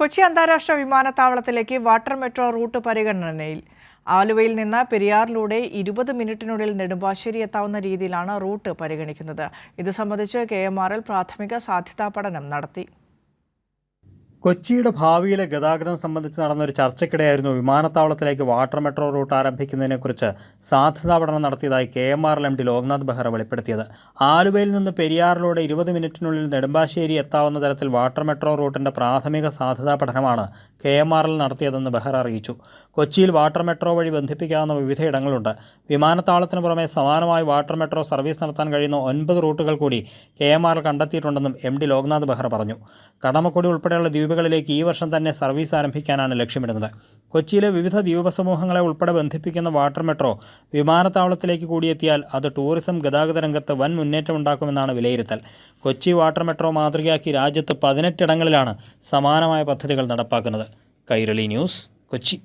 കൊച്ചി അന്താരാഷ്ട്ര വിമാനത്താവളത്തിലേക്ക് water metro root പരിഗണനയിൽ. ആലുവയിൽ നിന്ന് പെരിയാറിലൂടെ ഇരുപത് മിനിറ്റിനുള്ളിൽ നെടുമ്പാശ്ശേരി എത്താവുന്ന രീതിയിലാണ് റൂട്ട് പരിഗണിക്കുന്നത്. ഇത് സംബന്ധിച്ച് കെ പ്രാഥമിക സാധ്യതാ പഠനം നടത്തി. കൊച്ചിയുടെ ഭാവിയിലെ ഗതാഗതം സംബന്ധിച്ച് നടന്ന ഒരു ചർച്ചയ്ക്കിടെയായിരുന്നു വിമാനത്താവളത്തിലേക്ക് വാട്ടർ മെട്രോ റൂട്ട് ആരംഭിക്കുന്നതിനെക്കുറിച്ച് സാധ്യതാ പഠനം നടത്തിയതായി K M R L M D Loknath Behera വെളിപ്പെടുത്തിയത്. ആലുവയിൽ നിന്ന് പെരിയാറിലൂടെ ഇരുപത് മിനിറ്റിനുള്ളിൽ നെടുമ്പാശ്ശേരി എത്താവുന്ന തരത്തിൽ വാട്ടർ മെട്രോ റൂട്ടിന്റെ പ്രാഥമിക സാധ്യതാ പഠനമാണ് കെ എം ആർ എൽ നടത്തിയതെന്ന് ബെഹ്റ അറിയിച്ചു. കൊച്ചിയിൽ വാട്ടർ മെട്രോ വഴി ബന്ധിപ്പിക്കാവുന്ന വിവിധ ഇടങ്ങളുണ്ട്. വിമാനത്താവളത്തിന് പുറമെ സമാനമായി വാട്ടർ മെട്രോ സർവീസ് നടത്താൻ കഴിയുന്ന ഒൻപത് റൂട്ടുകൾ കൂടി കെ എം ആർ എൽ കണ്ടെത്തിയിട്ടുണ്ടെന്നും എം ഡി ലോക്നാഥ് ബെഹ്റ പറഞ്ഞു. കടമക്കുടി ഉൾപ്പെടെയുള്ള ദ്വീപുകളിലേക്ക് ഈ വർഷം തന്നെ സർവീസ് ആരംഭിക്കാനാണ് ലക്ഷ്യമിടുന്നത്. കൊച്ചിയിലെ വിവിധ ദ്വീപ സമൂഹങ്ങളെ ഉൾപ്പെടെ ബന്ധിപ്പിക്കുന്ന വാട്ടർ മെട്രോ വിമാനത്താവളത്തിലേക്ക് കൂടിയെത്തിയാൽ അത് ടൂറിസം ഗതാഗത രംഗത്ത് വൻ മുന്നേറ്റമുണ്ടാക്കുമെന്നാണ് വിലയിരുത്തൽ. കൊച്ചി വാട്ടർ മെട്രോ മാതൃകയാക്കി രാജ്യത്ത് പതിനെട്ടിടങ്ങളിലാണ് സമാനമായ പദ്ധതികൾ നടപ്പാക്കുന്നത്. കൈരളി ന്യൂസ് കൊച്ചി.